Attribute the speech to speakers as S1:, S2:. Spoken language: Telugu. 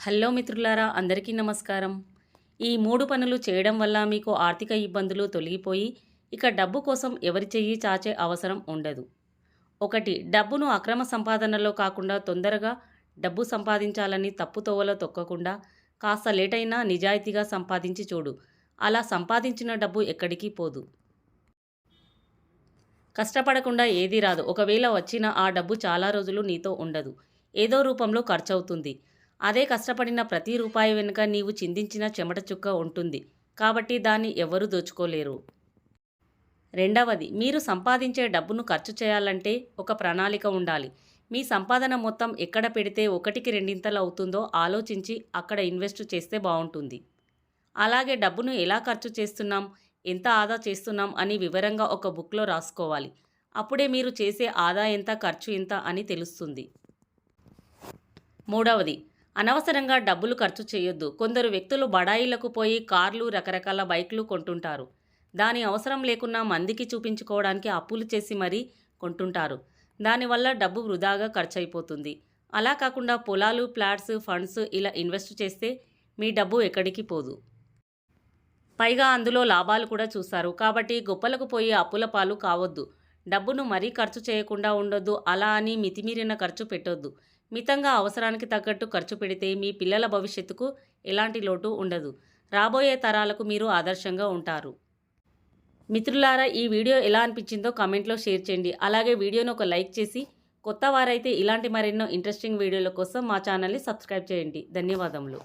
S1: హలో మిత్రులారా అందరికీ నమస్కారం. ఈ మూడు పనులు చేయడం వల్ల మీకు ఆర్థిక ఇబ్బందులు తొలగిపోయి ఇక డబ్బు కోసం ఎవరి చెయ్యి చాచే అవసరం ఉండదు. ఒకటి డబ్బును అక్రమ సంపాదనలో కాకుండా తొందరగా డబ్బు సంపాదించాలని తప్పుతోవలో తొక్కకుండా కాస్త లేటైనా నిజాయితీగా సంపాదించి చూడు. అలా సంపాదించిన డబ్బు ఎక్కడికి పోదు. కష్టపడకుండా ఏది రాదు. ఒకవేళ వచ్చిన ఆ డబ్బు చాలా రోజులు నీతో ఉండదు. ఏదో రూపంలో ఖర్చవుతుంది. అదే కష్టపడిన ప్రతి రూపాయి వెనుక నీవు చిందించిన చెమట చుక్క ఉంటుంది. కాబట్టి దాన్ని ఎవరూ దోచుకోలేరు. రెండవది మీరు సంపాదించే డబ్బును ఖర్చు చేయాలంటే ఒక ప్రణాళిక ఉండాలి. మీ సంపాదన మొత్తం ఎక్కడ పెడితే ఒకటికి రెండింతలు అవుతుందో ఆలోచించి అక్కడ ఇన్వెస్ట్ చేస్తే బాగుంటుంది. అలాగే డబ్బును ఎలా ఖర్చు చేస్తున్నాం ఎంత ఆదా చేస్తున్నాం అని వివరంగా ఒక బుక్లో రాసుకోవాలి. అప్పుడే మీరు చేసే ఆదా ఎంత ఖర్చు ఎంత అని తెలుస్తుంది. మూడవది అనవసరంగా డబ్బులు ఖర్చు చేయొద్దు. కొందరు వ్యక్తులు బడాయిలకు పోయి కార్లు రకరకాల బైక్లు కొంటుంటారు. దాని అవసరం లేకున్నా మందికి చూపించుకోవడానికి అప్పులు చేసి మరీ కొంటుంటారు. దానివల్ల డబ్బు వృధాగా ఖర్చు అయిపోతుంది అలా కాకుండా పొలాలు ప్లాట్స్ ఫండ్స్ ఇలా ఇన్వెస్ట్ చేస్తే మీ డబ్బు ఎక్కడికి పోదు. పైగా అందులో లాభాలు కూడా చూస్తారు. కాబట్టి గొప్పలకు పోయి అప్పుల పాలు కావద్దు. డబ్బును మరీ ఖర్చు చేయకుండా ఉండొద్దు. అలా అని మితిమీరిన ఖర్చు పెట్టొద్దు. మితంగా అవసరానికి తగ్గట్టు ఖర్చు పెడితే మీ పిల్లల భవిష్యత్తుకు ఎలాంటి లోటు ఉండదు. రాబోయే తరాలకు మీరు ఆదర్శంగా ఉంటారు. మిత్రులారా ఈ వీడియో ఎలా అనిపించిందో కామెంట్లో షేర్ చేయండి. అలాగే వీడియోను ఒక లైక్ చేసి కొత్త వారైతే ఇలాంటి మరెన్నో ఇంట్రెస్టింగ్ వీడియోల కోసం మా ఛానల్ని సబ్స్క్రైబ్ చేయండి. ధన్యవాదములు.